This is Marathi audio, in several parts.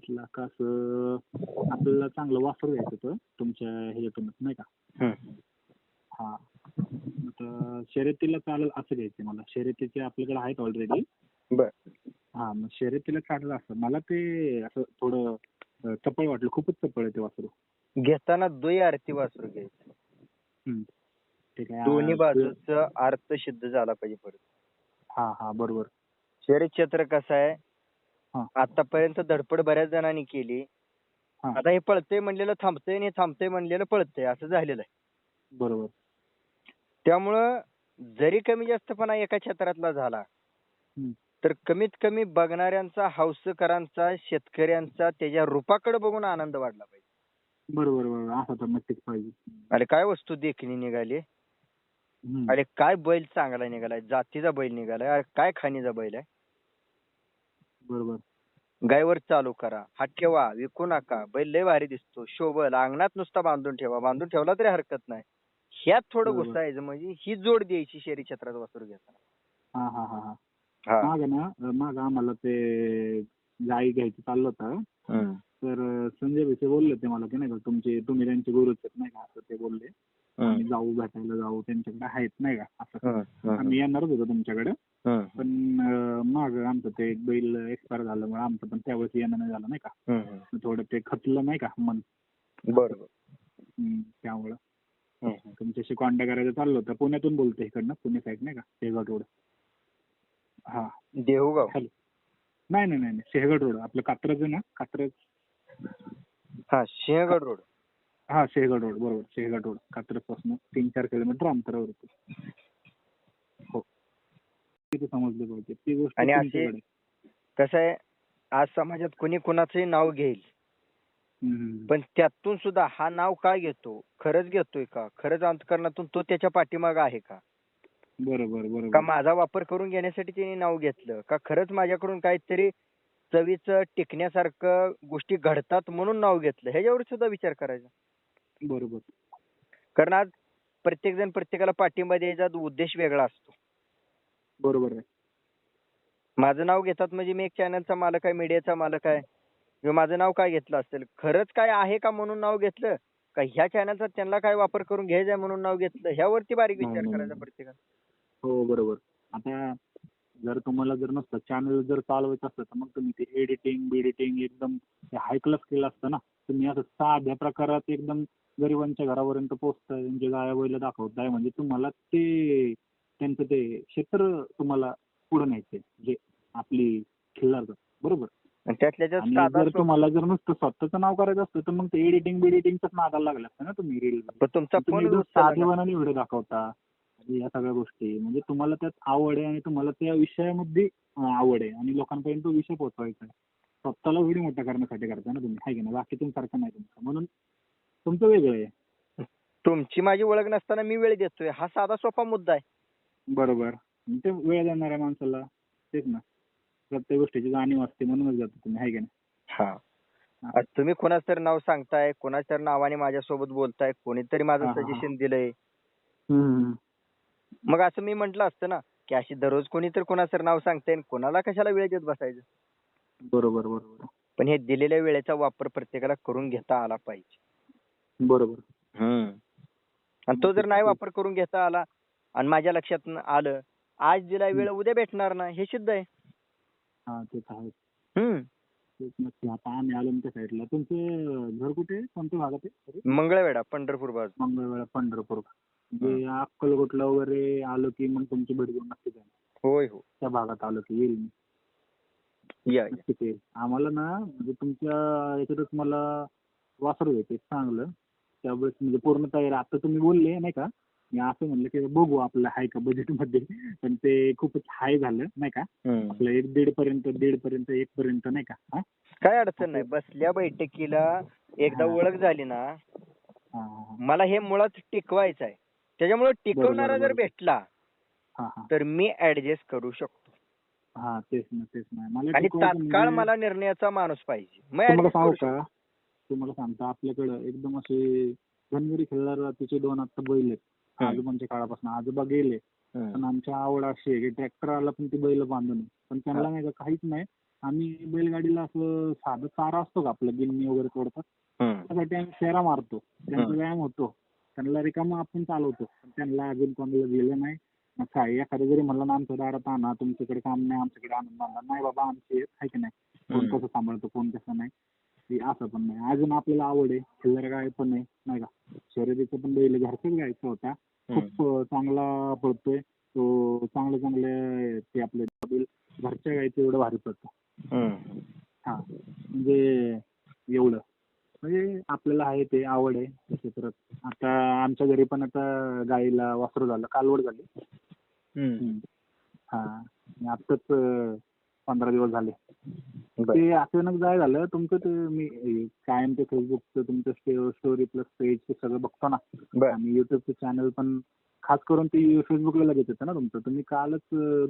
एक लाख असं आपल्याला चांगलं वासर घ्यायचं होतं तुमच्या ह्याच्यातूनच नाही का. हा. आता शर्यतीला चालेल असं घ्यायचं मला. शर्यतीचे आपल्याकडे आहेत ऑलरेडी हा मग शर्यतीला चालेल असं. मला ते असं थोडं चपळ वाटलं. खूपच चपळ आहे ते वासरू. घेताना दुई आरती वासरू घ्यायचं. दोन्ही बाजूचा अर्थ सिद्ध झाला पाहिजे परत. हा हा बरोबर. शहरी क्षेत्र कसं आहे. आतापर्यंत धडपड बऱ्याच जणांनी केली. आता हे पळतंय म्हणलेलं थांबतंय आणि हे थांबतंय म्हणलेलं पळतंय असं झालेलं आहे. बरोबर. त्यामुळं जरी कमी जास्तपणा एका क्षेत्रातला झाला. तर कमीत कमी बघणाऱ्यांचा हौसकरांचा शेतकऱ्यांचा त्याच्या रूपाकडे बघून आनंद वाढला पाहिजे. बरोबर बरोबर. असं तर नक्कीच पाहिजे. अरे काय वस्तू देखणी निघाली. अरे काय बैल चांगला निघालाय जातीचा बैल निघालाय अरे काय खाणीचा बैल आहे? बरोबर. गायवर चालू करा हा ठेवा विकू नका बैल लय भारी दिसतो शोभल अंगणात नुसता बांधून ठेवा बांधून ठेवला तरी हरकत नाही ह्यात थोडं बरोबर. घुसायचं म्हणजे ही जोड द्यायची शहरी क्षेत्रात वासरू घेताना हा हा हा हा हा माग ना माग आम्हाला ते गाई घ्यायचं चाललं होतं हम्म. तर अं, संजय भाई बोलले ते मला की नाही का तुमचे तुम्ही त्यांचे गुरुच आहेत नाही का असं ते बोलले आम्ही. जाऊ भेटायला जाऊ त्यांच्याकडे आहेत नाही का असं हम्म. हम्म. आम्ही येणारच होतो तुमच्याकडे. पण माग आमचं ते एक बैल एक्सपायर झाल्यामुळे आमचं पण त्यावेळेस येणं नाही झालं नाही का? थोडं ते खचलं नाही का मन? बरोबर त्यामुळं. तुमच्याशी कॉन्टॅक्ट करायचं चाललं होतं. पुण्यातून बोलतोय इकडनं पुणे साईड नाही का? शेगाव रोड हा. देहूगाव? हॅलो. नाही नाही नाही शेहगड रोड. आपलं कात्रज आहे ना? कात्रज? हा सिंहगड रोड. हा शेहगड रोड. बरोबर. शेहगड रोड. कात्रजपासून तीन चार किलोमीटर अंतरावर तिथे समजलं पाहिजे. ती गोष्ट आणि अशी- तुमच्याकडे. कसं आहे आज समाजात कोणी कुणाचंही नाव घेईल हम्म, पण त्यातून सुद्धा हा नाव काय घेतो खरंच घेतोय का? खरंच अंतकरणातून तो त्याच्या पाठीमाग आहे का? बरोबर का बरोबर माझा वापर करून घेण्यासाठी त्याने नाव घेतलं? का खरंच माझ्याकडून काहीतरी चवीचं टिकण्यासारखं गोष्टी घडतात म्हणून नाव घेतलं? ह्याच्यावर सुद्धा विचार करायचा. बरोबर. कारण आज प्रत्येक जण प्रत्येकाला पाठिंबा द्यायचा उद्देश वेगळा असतो. बरोबर आहे. माझं नाव घेतात म्हणजे मी एक चॅनलचा मालक आहे मीडियाचा मालक आहे. किंवा माझं नाव काय घेतलं असेल? खरंच काय आहे का म्हणून नाव घेतलं? का ह्या चॅनलचा त्यांना काय वापर करून घ्यायचा म्हणून नाव घेतलं? ह्यावरती बारीक नाही, विचार नाही, करायचा नाही. प्रत्येकाला हो बरोबर. आता जर तुम्हाला जर नसतं चॅनल जर चालवायचं असतं तर मग तुम्ही ते एडिटिंग बिडिटिंग एकदम हाय क्लास केलं असतं ना? तुम्ही असं साध्या प्रकारात एकदम गरिबांच्या घरापर्यंत पोहोचताय त्यांचे गाया बैल दाखवताय म्हणजे तुम्हाला ते त्यांचं ते क्षेत्र तुम्हाला पुढे न्यायचंय जे आपली खिल्लार बरोबर? आणि त्यातल्या त्यात आणि साधा जर तुम्हाला जर नुसतं स्वतःचं नाव करायचं असतं तर मग ते एडिटिंग बिडिटिंगच नादाला लागलं असतं ना तुम्ही रील पण तुमचा तुम्ही फोन एकदम उचलला ना. साधेपणाने व्हिडिओ दाखवता आणि या सगळ्या गोष्टी म्हणजे तुम्हाला त्यात आवड आहे आणि तुम्हाला त्या विषयामध्ये अं, आवड आहे. आणि लोकांपर्यंत तो विषय पोहोचवायचा आहे. स्वतःला व्हिडिओ मोठा करण्यासाठी करता ना तुम्ही. हाय की नाही? बाकीचं सारखं नाही तुमचं. म्हणून तुमचं वेगळं आहे. तुमची माझी ओळख नसताना मी वेळ देतोय. हा साधा सोपा मुद्दा आहे. बरोबर. ते वेळ देणाऱ्या माणसाला तेच ना. प्रत्येक गोष्टीची जाणीव असते म्हणूनच जातो तुम्ही हाय की नाही? हा. आज तुम्ही कोणाच तरी नाव सांगताय कोणाच्या तरी नावाने माझ्यासोबत बोलताय कोणीतरी माझं हा, हा, हा. सजेशन दिलंय. हम्म. मग असं मी म्हंटल असतं ना की अशी दररोज कोणीतरी कोणाचं तरी नाव सांगते आणि कोणाला कशाला वेळ देत बसायचं? बरोबर बरोबर. पण हे दिलेल्या वेळेचा वापर प्रत्येकाला करून घेता आला पाहिजे. बरोबर. आणि तो जर नाही वापर करून घेता आला आणि माझ्या लक्षात आलं आज दिला वेळ उद्या भेटणार ना हे सिद्ध आहे. हा ते तर आहे हम्म. तेच नक्की आता आम्ही आलो साईडला. तुमचं घर कुठे आहे? कोणत्या भागात आहे. मंगळवेढा पंढरपूर बाजू. मंगळवेढा पंढरपूर. म्हणजे अक्कलकोटला वगैरे आलो की मग तुमची भेट घेऊन नक्की जाईल. होय हो. त्या भागात आलो की येईल मी. या या. नक्कीच येईल. आम्हाला ना म्हणजे तुमच्या याच्यातच मला वासरू घ्यायचे चांगलं. त्यावेळेस म्हणजे पूर्ण तयारी. आता तुम्ही बोलले नाही का? मी असं म्हणलं की बघू आपलं आहे का बजेटमध्ये. पण ते खूपच हाय झालं नाही का. आपलं एक दीड पर्यंत दीड पर्यंत एक पर्यंत नाही का? हा? काय अडचण नाही. बसल्या बैठकीला एकदा. ओळख झाली ना हा हा मला हे मुळात टिकवायचं आहे. त्याच्यामुळे टिकवणारा जर बरोबर. भेटला हा हा. तर मी ऍडजस्ट करू शकतो. हा तेच ना तेच ना. मला आणि टिकवायचं तात्काळ म्हणजे- मला निर्णयाचा माणूस पाहिजे. मग तुम्हाला adjust सांगू करू शकतो. का तुम्हाला सांगतो आपल्याकडं एकदम असे धनगरी खेळणारे तिचे दोन आता बैल आहेत. आजोबांच्या काळापासून आजोबा गेले. पण आमची आवड अशी आहे की ट्रॅक्टर आला पण ती बैल बांधून पण त्यांना. नाही का काहीच नाही. आम्ही बैलगाडीला असं साधं चारा असतो का आपलं गिन्नी वगैरे तोडतात. त्यासाठी आम्ही फेरा मारतो. त्यांचा. व्यायाम होतो. त्यांना रिकामं आपण चालवतो. पण त्यांना अजून कोणाला दिलं नाही. मग काय एखादं जरी म्हणलं ना आमच्या दारात आणा तुमच्याकडे काम नाही आमच्याकडे आणून आणा नाही बाबा आमचे आहे की नाही? कोण. कसं सांभाळतो कोण कसं नाही? ते असं पण नाही. अजून आपल्याला आवड आहे. खिल्लार गाय पण आहे नाही का? शर्यतीचं पण बैल घरच्याच गायचा होता. चांगला पळतोय तो चांगले चांगले ते आपले बैल घरच्या गायचं एवढं भारी हम्म. हा. म्हणजे एवढं. म्हणजे आपल्याला आहे ते आवड आहे. तर आता आमच्या घरी पण आता गाईला वासरू झालं कालवड झाली. हा. अं, पंधरा दिवस झाले. ते अचानक जाय झालं. तुमचं ते मी कायम ते फेसबुकचं तुमचं स्टोरी प्लस पेज सगळं बघतो ना. आणि युट्यूबचं चॅनल पण खास करून ते फेसबुकला लगेच येतं ना तुमचं. तुम्ही कालच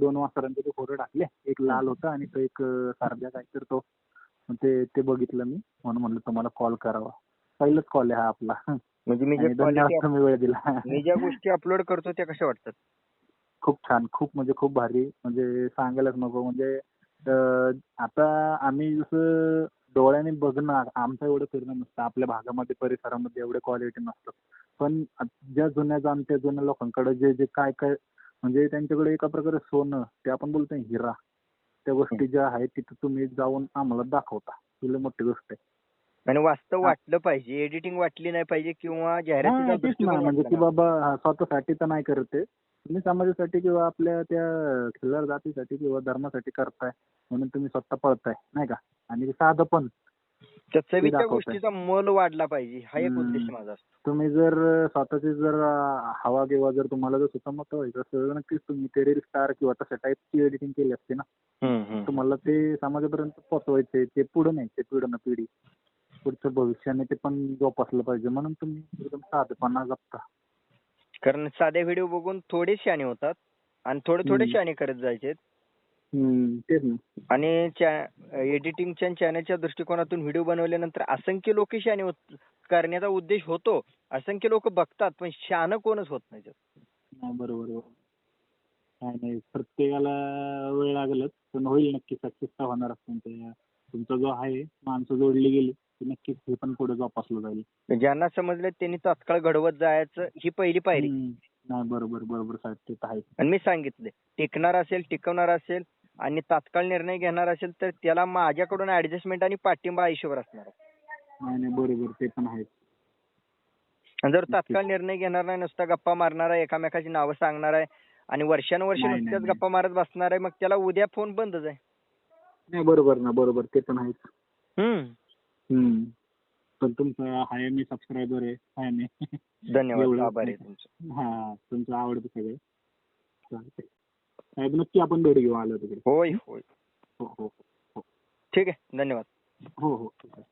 दोन वासरांचे ते फोटो टाकले. एक लाल होता आणि तो एक सारख्या काय तर तो. ते ते बघितलं मी. म्हणून म्हणलं तुम्हाला कॉल करावा. पहिलाच कॉल आहे हा आपला. म्हणजे मी जे तुम्ही वेळ दिला. मी ज्या गोष्टी अपलोड करतो त्या कशा वाटतात? खूप छान. खूप म्हणजे खूप भारी. म्हणजे सांगायलाच नको. म्हणजे आता आम्ही जसं डोळ्याने बघणं आमचं एवढं फिरणं नसतं आपल्या भागामध्ये परिसरामध्ये एवढे क्वालिटी नसतं पण ज्या जुन्या जाणत्या जुन्या लोकांकडे जे जे काय काय म्हणजे त्यांच्याकडे एका प्रकारे सोनं ते आपण बोलतो ना हिरा त्या गोष्टी ज्या आहेत तिथं तुम्ही जाऊन आम्हाला दाखवता लई मोठी गोष्ट आहे आणि वास्तव. वाटलं पाहिजे एडिटिंग वाटली नाही पाहिजे किंवा जाहिरातीचा म्हणजे की. बाबा स्वतःसाठी तर नाही करत ते तुम्ही समाजासाठी किंवा आपल्या त्या खिल्लार जातीसाठी किंवा धर्मासाठी करताय म्हणून तुम्ही स्वतः पळताय नाही का? आणि ते साधं पण त्या चवीच्या. गोष्टीचा मोल वाढला पाहिजे हा एक. उद्देश माझा असतो. तुम्ही जर स्वतःची जर हवा किंवा जर तुम्हाला जर सुसमत व्हायचं असेल नक्कीच तुम्ही ते रील स्टार किंवा तशा टाईपची एडिटिंग केली असते ना? तुम्हाला ते समाजापर्यंत पोहोचवायचे ते पुढे न्यायचे पिढी ना पिढी. पुढच्या भविष्याने ते पण जोपासलं पाहिजे म्हणून तुम्ही एकदम साधेपणा जपता. कारण साधे व्हिडिओ बघून थोडे शाणे होतात. आणि थोडे थोडे. शाणे करत जायचे आणि एडिटिंगच्या चॅनलच्या दृष्टिकोनातून व्हिडिओ बनवल्यानंतर असंख्य लोक शाणे होत करण्याचा उद्देश होतो. असंख्य लोक बघतात पण शहाणं कोणच होत नाही त्यात. बरोबर बरोबर. काय नाही प्रत्येकाला वेळ लागलच पण होईल नक्की सक्सेस होणार तुमचा जो आहे माणसं जोडली गेली. की नक्कीच हे पण पुढे जोपासलं जाईल ज्यांना समजलं त्यांनी तात्काळ घडवत जायचं ही पहिली पायरी हम्म. नाही बरोबर बरोबर साहेब ते तर आहे आणि मी सांगितले टिकणार असेल टिकवणार असेल आणि तात्काळ निर्णय घेणार असेल तर त्याला माझ्याकडून ऍडजस्टमेंट आणि पाठिंबा आयुष्यभर असणार आहे. नाही नाही बरोबर ते पण आहे आणि जर तात्काळ निर्णय घेणार नाही नुसता गप्पा मारणार आहे एकामेकाची नावं सांगणार आहे आणि वर्षानुवर्ष नाही, नाही, नुसत्याच नाही. गप्पा मारत बसणार आहे मग त्याला उद्या फोन बंदच आहे नाही बरोबर ना बरोबर ते पण आहेच हम्म. पण तुमचं आहे मी सबस्क्रायबर आहे. आहे मी. धन्यवाद. आभार आहे तुमचं. हा तुमचं आवडतं सगळं. चालतंय. साहेब नक्की आपण भेट घेऊ आलो तिकडे. होय होय. हो हो. ठीक आहे. धन्यवाद. हो हो.